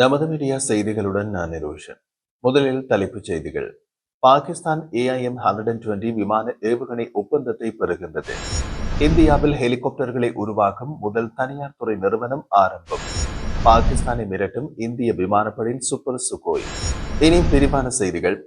நமது மீடியா செய்திகளுடன் நான் நிரோஷன். முதலில் தலைப்புச் செய்திகள். Pakistan AIM hundred and twenty விமான ஏவுகணை ஒப்பந்தத்தை பெறுகின்றது. இந்தியாவில் ஹெலிகாப்டர்களை உருவாக்கும் முதல் தனியார் துறை நிறுவனம் ஆரம்பம். பாகிஸ்தானை மிரட்டும் இந்திய விமானப்படையின் சூப்பர் சுகோய் இனி விரிவான செய்திகள்.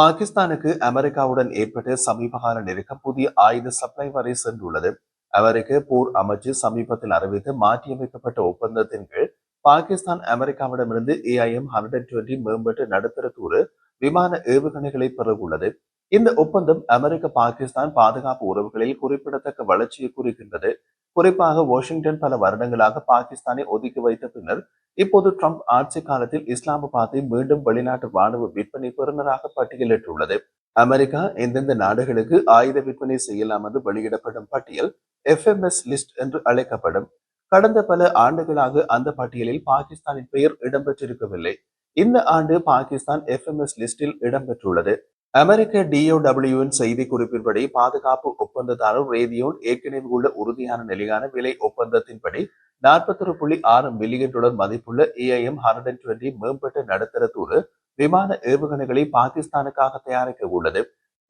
பாகிஸ்தானுக்கு அமெரிக்காவுடன் ஏற்பட்ட சமீபகால நெருக்கம் புதிய ஆயுத சப்ளை வரை சென்றுள்ளது. அமெரிக்க போர் அமைச்சு சமீபத்தில் அறிவித்து மாற்றியமைக்கப்பட்ட ஒப்பந்தத்தின் கீழ் பாகிஸ்தான் அமெரிக்காவிடமிருந்து ஏஐஎம் ஹண்ட்ரட் டுவெண்டி மேம்பட்டு நடுத்தர தூர விமான ஏவுகணைகளை பெறவுள்ளது. இந்த ஒப்பந்தம் அமெரிக்க பாகிஸ்தான் பாதுகாப்பு உறவுகளில் குறிப்பிடத்தக்க வளர்ச்சியை குறிக்கின்றது. குறிப்பாக வாஷிங்டன் பல வருடங்களாக பாகிஸ்தானை ஒதுக்கி வைத்த பின்னர் இப்போது ட்ரம்ப் ஆட்சி காலத்தில் இஸ்லாமாபாத்தை மீண்டும் வெளிநாட்டு ராணுவ விற்பனை பெறுநராக பட்டியலிட்டுள்ளது. அமெரிக்கா எந்தெந்த நாடுகளுக்கு ஆயுத விற்பனை செய்யலாம் என்று வெளியிடப்படும் பட்டியல் எஃப்எம்எஸ் லிஸ்ட் என்று அழைக்கப்படும். கடந்த பல ஆண்டுகளாக அந்த பட்டியலில் பாகிஸ்தானின் பெயர் இடம்பெற்றிருக்கவில்லை. இந்த ஆண்டு பாகிஸ்தான் எஃப்எம்எஸ் லிஸ்டில் இடம்பெற்றுள்ளது. அமெரிக்க டிஓடபிள்யூவின் செய்தி குறிப்பின்படி பாதுகாப்பு ஒப்பந்ததாரர் ரேதியோன் ஏற்கனவே உள்ள உறுதியான நிலையான விலை ஒப்பந்தத்தின்படி நாற்பத்தொரு புள்ளி ஆறு மில்லியன் டாலர் மதிப்புள்ள ஏஐஎம் ஹண்ட்ரட் டுவெண்டி மேம்பட்ட நடுத்தரத்தோடு விமான ஏவுகணைகளை பாகிஸ்தானுக்காக தயாரிக்க உள்ளது.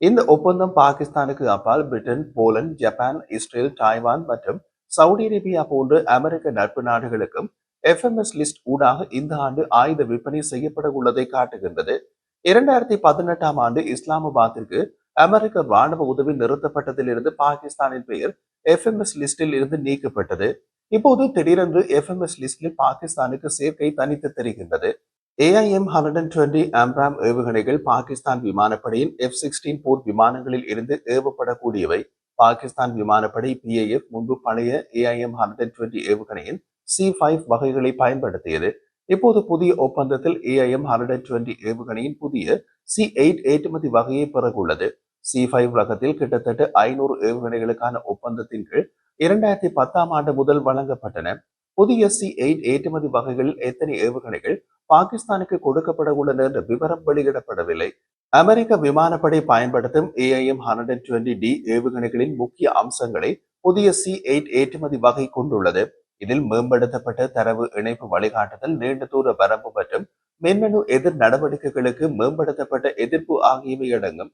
இந்த ஒப்பந்தம் பாகிஸ்தானுக்கு அப்பால் Britain Poland Japan Israel Taiwan மற்றும் சவுதி அரேபியா போன்ற அமெரிக்க நட்பு நாடுகளுக்கும் எஃப்எம்எஸ் லிஸ்ட் ஊடாக இந்த ஆண்டு ஆயுத விற்பனை செய்யப்பட உள்ளதை காட்டுகின்றது. இரண்டாயிரத்தி பதினெட்டாம் ஆண்டு இஸ்லாமாபாத்திற்கு அமெரிக்க ராணுவ உதவி நிறுத்தப்பட்டதிலிருந்து பாகிஸ்தானின் பெயர் எஃப்எம்எஸ் லிஸ்டில் இருந்து நீக்கப்பட்டது. இப்போது திடீரென்று எஃப்எம்எஸ் லிஸ்டில் பாகிஸ்தானுக்கு சேர்க்கை தனித்து தெரிகின்றது. AIM hundred and twenty AMRAAM ஏவுகணைகள் பாகிஸ்தான் விமானப்படையின் எஃப் சிக்ஸ்டீன் போர் விமானங்களில் இருந்து ஏவப்படக்கூடியவை. பாகிஸ்தான் விமானப்படை பிஏஎஃப் முன்பு பழைய ஏஐஎம் ஹண்ட்ரட் டுவெண்ட்டி ஏவுகணையின் சி ஃபைவ் வகைகளை பயன்படுத்தியது. இப்போது புதிய ஒப்பந்தத்தில் ஏஐஎம் ஹண்ட்ரட் டுவெண்ட்டி ஏவுகணையின் புதிய சி எயிட் ஏற்றுமதி வகையை பிறகுள்ளது. சி ஃபைவ் ரகத்தில் கிட்டத்தட்ட ஐநூறு ஏவுகணைகளுக்கான ஒப்பந்தத்தின் கீழ் இரண்டாயிரத்தி பத்தாம் ஆண்டு முதல் வழங்கப்பட்டன. புதிய சி எயிட் ஏற்றுமதி வகைகளில் எத்தனை ஏவுகணைகள் பாகிஸ்தானுக்கு கொடுக்கப்பட உள்ளன என்ற விவரம் வெளியிடப்படவில்லை. அமெரிக்க விமானப்படை பயன்படுத்தும் ஏஐஎம் ஹண்ட்ரட் டுவெண்டி டி ஏவுகணைகளின் முக்கிய அம்சங்களை புதிய சி எயிட் ஏற்றுமதி வகை கொண்டுள்ளது. இதில் மேம்படுத்தப்பட்ட தரவு இணைப்பு வழிகாட்டுதல் நீண்ட தூர வரம்பு மற்றும் மின்னணு எதிர் நடவடிக்கைகளுக்கு மேம்படுத்தப்பட்ட எதிர்ப்பு ஆகியவை அடங்கும்.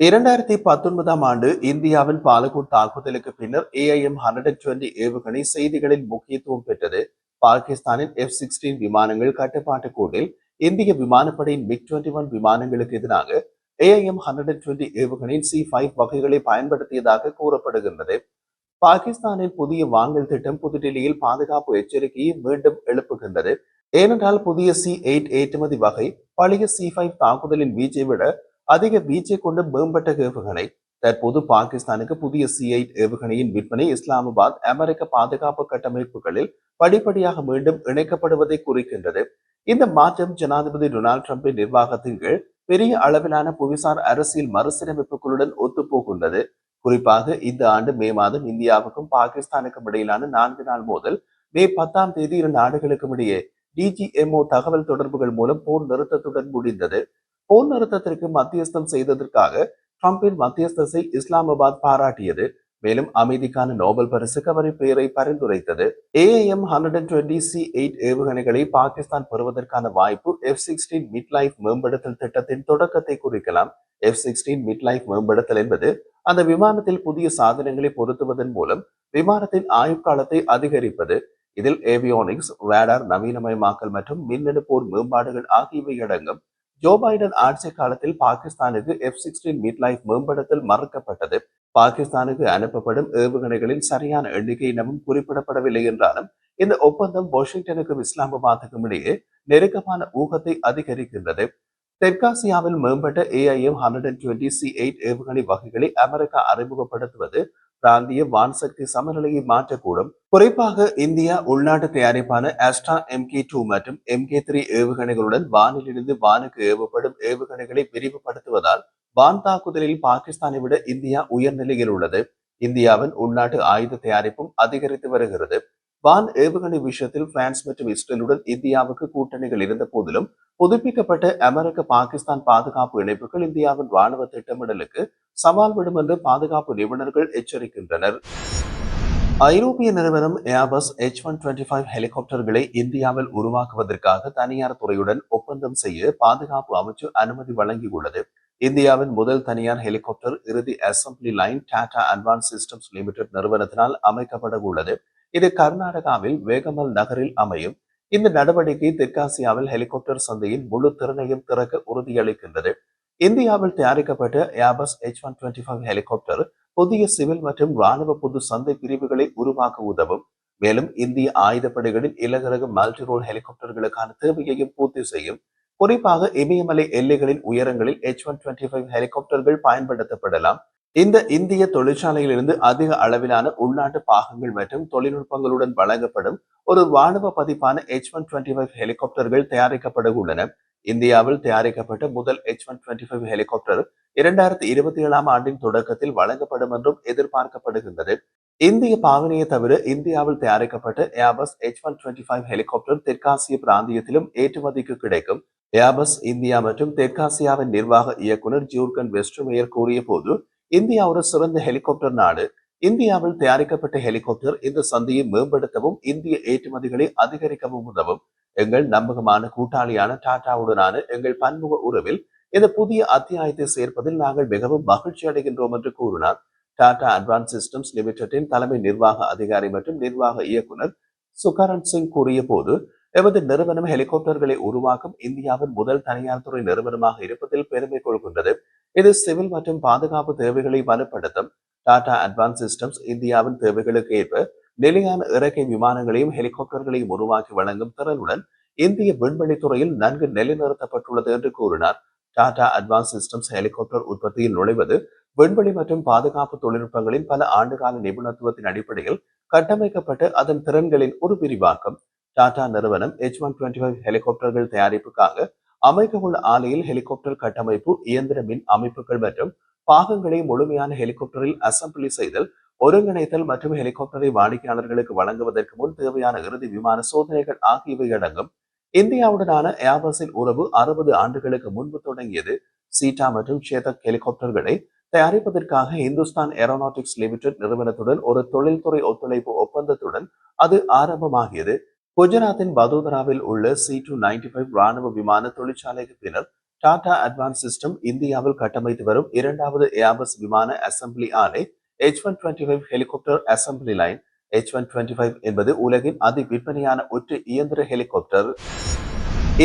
இரண்டாயிரத்தி பத்தொன்பதாம் ஆண்டு இந்தியாவில் பாலகோட் தாக்குதலுக்கு பின்னர் ஏஐஎம் ஹண்ட்ரட் டுவெண்டி ஏவுகணை செய்திகளில் முக்கியத்துவம் பெற்றது. பாகிஸ்தானின் எஃப் சிக்ஸ்டீன் விமானங்கள் கட்டுப்பாட்டு கூட்டில் இந்திய விமானப்படையின் மிக் டுவெண்டி ஒன் விமானங்களுக்கு எதிராக ஏஐஎம் ஹண்ட்ரட் டுவெண்டி ஏவுகணையின் சி ஃபைவ் வகைகளை பயன்படுத்தியதாக கூறப்படுகின்றது. பாகிஸ்தானின் புதிய வாங்கல் திட்டம் புதுடில்லியில் பாதுகாப்பு எச்சரிக்கையை மீண்டும் எழுப்புகின்றது. ஏனென்றால் புதிய சி எயிட் ஏற்றுமதி வகை பழைய சி ஃபைவ் தாக்குதலின் வீச்சை விட அதிக வீச்சை கொண்டு மேம்பட்ட ஏவுகணை தற்போது பாகிஸ்தானுக்கு புதிய சி ஏவுகணையின் விற்பனை இஸ்லாமாபாத் அமெரிக்க பாதுகாப்பு கட்டமைப்புகளில் படிப்படியாக மீண்டும் இணைக்கப்படுவதை குறிக்கின்றது. இந்த மாற்றம் ஜனாதிபதி டொனால்டு டிரம்பின் நிர்வாகத்தின் கீழ் பெரிய அளவிலான புவிசார் அரசியல் மறுசீரமைப்புகளுடன் ஒத்துப்போகின்றது. குறிப்பாக இந்த ஆண்டு மே மாதம் இந்தியாவுக்கும் பாகிஸ்தானுக்கும் இடையிலான நான்கு நாள் மோதல் மே பத்தாம் தேதி இரு நாடுகளுக்கும் இடையே டிஜிஎம்ஓ தகவல் தொடர்புகள் மூலம் போர் நிறுத்தத்துடன் முடிந்தது. போர் நிறுத்தத்திற்கு மத்தியஸ்தம் செய்ததற்காக டிரம்பின் மத்தியஸ்தத்தை இஸ்லாமாபாத் பாராட்டியது. மேலும் அமைதிக்கான நோபல் பரிசுக்கு அவரின் பெயரை பரிந்துரைத்தது. AIM hundred and twenty C eight ஏவுகணைகளை பாகிஸ்தான் பெறுவதற்கான வாய்ப்பு எஃப் சிக்ஸ்டீன் மிட் லைஃப் மேம்படுத்தல் திட்டத்தின் தொடக்கத்தை குறிக்கலாம். எஃப் சிக்ஸ்டீன் மிட் லைஃப் மேம்படுத்தல் என்பது அந்த விமானத்தில் புதிய சாதனங்களை பொருத்துவதன் மூலம் விமானத்தின் ஆயுட்காலத்தை அதிகரிப்பது. இதில் ஏவியோனிக்ஸ் வேடார் நவீனமயமாக்கல் மற்றும் மின்னணு போர் மேம்பாடுகள் ஆகியவை அடங்கும். ஜோ பைடன் ஆட்சி காலத்தில் பாகிஸ்தானுக்கு எஃப் சிக்ஸ்டீன் மிட் லைஃப் மேம்படுத்தல் மறுக்கப்பட்டது. பாகிஸ்தானுக்கு அனுப்பப்படும் ஏவுகணைகளின் சரியான எண்ணிக்கை இன்னமும் குறிப்பிடப்படவில்லை என்றாலும் இந்த ஒப்பந்தம் வாஷிங்டனுக்கும் இஸ்லாமாபாத்துக்கும் இடையே நெருக்கமான ஊகத்தை அதிகரிக்கின்றது. தெற்காசியாவில் மேம்பட்ட AIM hundred and twenty C eight ஏவுகணை வகைகளை அமெரிக்கா அறிமுகப்படுத்துவது பிராந்திய வான்சக்தி சமநிலையை மாற்றக்கூடும். குறிப்பாக இந்தியா உள்நாட்டு தயாரிப்பான ஆஸ்ட்ரா எம்கே டூ மற்றும் எம்கே த்ரீ ஏவுகணைகளுடன் வானிலிருந்து வானுக்கு ஏவப்படும் ஏவுகணைகளை விரிவுபடுத்துவதால் வான் தாக்குதலில் பாகிஸ்தானை விட இந்தியா உயர்நிலையில் உள்ளது. இந்தியாவின் உள்நாட்டு ஆயுத தயாரிப்பும் அதிகரித்து வருகிறது. வான் ஏவுகணை விஷயத்தில் பிரான்ஸ் மற்றும் இஸ்ரேலுடன் இந்தியாவுக்கு கூட்டணிகள் இருந்த போதிலும் புதுப்பிக்கப்பட்ட அமெரிக்க பாகிஸ்தான் பாதுகாப்பு இணைப்புகள் இந்தியாவின் ராணுவ திட்டமிடலுக்கு சவால் விடும் என்று பாதுகாப்பு நிபுணர்கள் எச்சரிக்கின்றனர். ஐரோப்பிய நிறுவனம் Airbus H one twenty five ஹெலிகாப்டர்களை இந்தியாவில் உருவாக்குவதற்காக தனியார் துறையுடன் ஒப்பந்தம் செய்ய பாதுகாப்பு அமைச்சு அனுமதி வழங்கியுள்ளது. இந்தியாவின் முதல் தனியார் ஹெலிகாப்டர் இறுதி assembly line Tata advance systems limited நிறுவனத்தினால் அமைக்கப்பட உள்ளது இது கர்நாடகாவில் வேகமல் நகரில் அமையும். இந்த நடவடிக்கை தெற்காசியாவில் ஹெலிகாப்டர் சந்தையின் முழு திறனையும் திறக்க உறுதியளிக்கின்றது. இந்தியாவில் தயாரிக்கப்பட்ட Airbus H one twenty five helicopter புதிய சிவில் மற்றும் ராணுவ பொது சந்தை பிரிவுகளை உருவாக்க உதவும். மேலும் இந்திய ஆயுதப்படைகளின் இலகரக மல்டி ரோல் ஹெலிகாப்டர்களுக்கான தேவையையும் பூர்த்தி செய்யும். குறிப்பாக இமயமலை எல்லைகளின் உயரங்களில் எச் ஒன் டுவெண்டி ஃபைவ் ஹெலிகாப்டர்கள் பயன்படுத்தப்படலாம். இந்த இந்திய தொழிற்சாலையிலிருந்து அதிக அளவிலான உள்நாட்டு பாகங்கள் மற்றும் தொழில்நுட்பங்களுடன் வழங்கப்படும் ஒரு வானுவ பதிப்பான எச் ஒன் டுவெண்டி ஃபைவ் ஹெலிகாப்டர்கள் தயாரிக்கப்பட உள்ளன இந்தியாவில் தயாரிக்கப்பட்ட முதல் H one twenty five helicopter இரண்டாயிரத்தி இருபத்தி ஏழாம் ஆண்டின் தொடக்கத்தில் வழங்கப்படும் என்றும் எதிர்பார்க்கப்படுகின்றது. இந்திய பாவனையை தவிர இந்தியாவில் தயாரிக்கப்பட்ட Airbus H one twenty five helicopter தெற்காசிய பிராந்தியத்திலும் ஏற்றுமதிக்கு கிடைக்கும். ஏபஸ் இந்தியா மற்றும் தெற்காசியாவின் நிர்வாக இயக்குநர் ஜூர்கன் வெஸ்ட்மேயர் கூறிய போது இந்தியா ஒரு சிறந்த ஹெலிகாப்டர் நாடு. இந்தியாவில் தயாரிக்கப்பட்ட ஹெலிகாப்டர் இந்த சந்தையை மேம்படுத்தவும் இந்திய ஏற்றுமதிகளை அதிகரிக்கவும் உதவும். எங்கள் நம்பகமான கூட்டாளியான டாடாவுடனான எங்கள் பன்முக உறவில் இந்த புதிய அத்தியாயத்தை சேர்ப்பதில் நாங்கள் மிகவும் மகிழ்ச்சி அடைகின்றோம் என்று கூறினார். டாடா அட்வான்ஸ் சிஸ்டம்ஸ் லிமிடெட்டின் தலைமை நிர்வாக அதிகாரி மற்றும் நிர்வாக இயக்குனர் சுகரன் சிங் கூறிய போது எமது நிறுவனம் ஹெலிகாப்டர்களை உருவாக்கும் இந்தியாவின் முதல் தனியார் துறை நிறுவனமாக இருப்பதில் பெருமை கொள்கின்றது. இது சிவில் மற்றும் பாதுகாப்பு தேவைகளை வலுப்படுத்தும். டாடா அட்வான்ஸ் சிஸ்டம்ஸ் இந்தியாவின் தேவைகளுக்கு ஏற்ப நிலையான இறக்கை விமானங்களையும் ஹெலிகாப்டர்களையும் உருவாக்கி வழங்கும் திறனுடன் இந்திய விண்வெளித்துறையில் நன்கு நிலைநிறுத்தப்பட்டுள்ளது என்று கூறினார். டாடா அட்வான்ஸ் சிஸ்டம்ஸ் ஹெலிகாப்டர் உற்பத்தியில் நுழைவது விண்வெளி மற்றும் பாதுகாப்பு தொழில்நுட்பங்களின் பல ஆண்டுகால நிபுணத்துவத்தின் அடிப்படையில் கட்டமைக்கப்பட்டு அதன் திறன்களின் ஒரு விரிவாக்கம். டாடா நிறுவனம் எச் ஒன் டுவெண்ட்டி ஃபைவ் ஹெலிகாப்டர்கள் தயாரிப்புக்காக அமைக்க உள்ள ஆலையில் ஹெலிகாப்டர் கட்டமைப்பு இயந்திர மின் அமைப்புகள் மற்றும் பாகங்களை முழுமையான ஹெலிகாப்டரில் அசம்பிளி செய்தல் ஒருங்கிணைத்தல் மற்றும் ஹெலிகாப்டரை வாடிக்கையாளர்களுக்கு வழங்குவதற்கு முன் தேவையான இறுதி விமான சோதனைகள் ஆகியவை அடங்கும். இந்தியாவுடனான ஏர்பஸின் உறவு அறுபது ஆண்டுகளுக்கு முன்பு தொடங்கியது. சீட்டா மற்றும் சேதக் ஹெலிகாப்டர்களை தயாரிப்பதற்காக இந்துஸ்தான் ஏரோநாட்டிக்ஸ் லிமிடெட் நிறுவனத்துடன் ஒரு தொழில்துறை ஒத்துழைப்பு ஒப்பந்தத்துடன் அது ஆரம்பமாகியது. குஜராத்தின் வதோதராவில் உள்ள சி டூ நைன்டி ஃபைவ் ராணுவ விமான தொழிற்சாலைக்கு பின்னர் டாடா அட்வான்ஸ் சிஸ்டம் இந்தியாவில் கட்டமைத்து வரும் இரண்டாவது ஏர்பஸ் விமான அசம்பிளி ஆலை H one twenty five helicopter assembly line H one twenty five என்பது உலகின் அதி விற்பனையான ஒற்று இயந்திர ஹெலிகாப்டர்.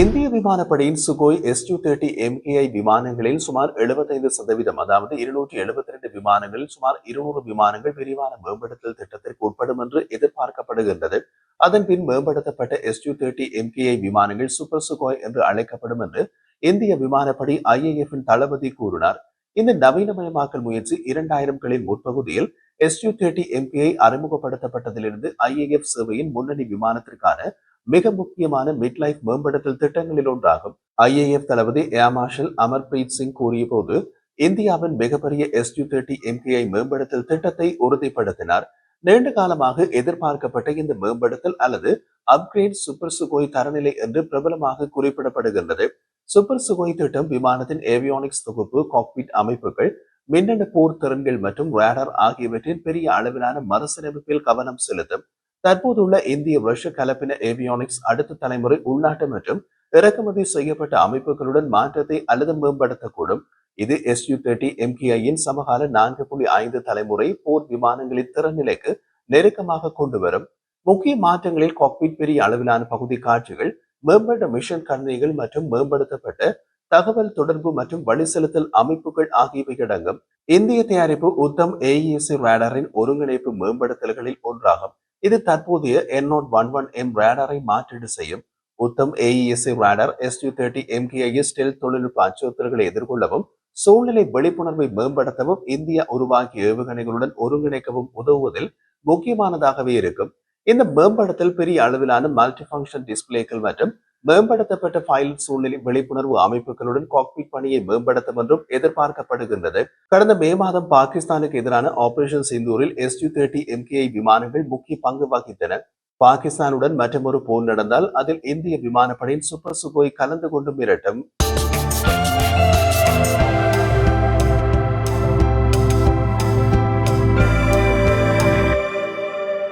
இந்திய விமானப்படையின் Sukhoi S two thirty MKI விமானங்களில் சுமார் எழுபத்தைந்து சதவீதம் அதாவது இருநூற்றி எழுபத்தி ரெண்டு விமானங்களில் சுமார் இருநூறு விமானங்கள் விரிவான மேம்படுத்தல் திட்டத்திற்கு உட்படும் என்று எதிர்பார்க்கப்படுகின்றது. அதன் பின் மேம்படுத்தப்பட்ட எஸ் டூ தேர்ட்டி எம்கேஐ விமானங்கள் சூப்பர் சுகோய் என்று அழைக்கப்படும் என்று இந்திய விமானப்படை ஐஏஎஃப் தளபதி கூறினார். இந்த நவீனமயமாக்கல் முயற்சி இரண்டாயிரம்களின் முற்பகுதியில் எஸ்யூ தேர்ட்டி எம்பிஐ அறிமுகப்படுத்தப்பட்டதிலிருந்து ஐஏஎஃப் சேவையின் முன்னணி விமானத்திற்கான மிக முக்கியமான மிட் லைஃப் மேம்படுத்தல் திட்டங்களில் ஒன்றாகும். ஐஏஎஃப் தளபதி ஏர் மார்ஷல் அமர்பிரீத் சிங் கூறிய போது இந்தியாவின் மிகப்பெரிய எஸ்யூ தேர்ட்டி எம்பிஐ மேம்படுத்தல் திட்டத்தை உறுதிப்படுத்தினார். நீண்ட காலமாக எதிர்பார்க்கப்பட்ட இந்த மேம்படுத்தல் அல்லது அப்கிரேட் சூப்பர் சுகோய் தரநிலை என்று பிரபலமாக குறிப்பிடப்படுகின்றது. சூப்பர் சுகோய் திட்டம் விமானத்தின் ஏவியானிக்ஸ் தொகுப்பு காக்பிட் அமைப்புகள் மின்னணு போர் திறன்கள் மற்றும் ரேடர் ஆகியவற்றின் பெரிய அளவிலான மறுசீரமைப்பில் கவனம் செலுத்தும். தற்போதுள்ள இந்திய வருஷ கலப்பின ஏவியானிக்ஸ் அடுத்த தலைமுறை உள்நாட்டு மற்றும் இறக்குமதி செய்யப்பட்ட அமைப்புகளுடன் மாற்றத்தை அல்லது மேம்படுத்தக்கூடும். இது எஸ்யூ தேர்ட்டி எம்கிஐயின் சமகால நான்கு புள்ளி ஐந்து தலைமுறை போர் விமானங்களின் திறநிலைக்கு நெருக்கமாக கொண்டு வரும். முக்கிய மாற்றங்களில் காக்பிட் பெரிய அளவிலான பகுதி காட்சிகள் மேம்பட்ட மிஷன் கணினிகள் மற்றும் மேம்படுத்தப்பட்ட தகவல் தொடர்பு மற்றும் வழி செலுத்தல் அமைப்புகள் ஆகியவை அடங்கும். இந்திய தயாரிப்பு உத்தம் ஏஇஎஸ்சி ரேடரின் ஒருங்கிணைப்பு மேம்படுத்தல்களில் ஒன்றாகும். இது தற்போதைய N naught one one M ரேடரை மாற்றீடு செய்யும். Uttam AESA radar S U thirty MKIs stealth தொழில்நுட்ப அச்சுறுத்தல்களை எதிர்கொள்ளவும் சூழ்நிலை விழிப்புணர்வை மேம்படுத்தவும் இந்தியா உருவாக்கிய ஏவுகணைகளுடன் ஒருங்கிணைக்கவும் உதவுவதில் முக்கியமானதாகவே இருக்கும். இந்த மேம்படுத்தல் பெரிய அளவிலான மல்டி ஃபங்க்ஷன் டிஸ்பிளேக்கள் மற்றும் மேம்படுத்தப்பட்ட ஃபைல் சூழ்நிலை விழிப்புணர்வு அமைப்புகளுடன் காக்பிட் பணியை மேம்படுத்தும் என்றும் எதிர்பார்க்கப்படுகின்றது. கடந்த மே மாதம் பாகிஸ்தானுக்கு எதிரான ஆபரேஷன் சிந்தூரில் எஸ் யூ தேர்ட்டி எம்கேஐ விமானங்கள் முக்கிய பங்கு வகித்தன. பாகிஸ்தானுடன் மற்றொரு போர் நடந்தால் அதில் இந்திய விமானப்படையின் சூப்பர் சுகோய் கலந்து கொண்டு மிரட்டும்.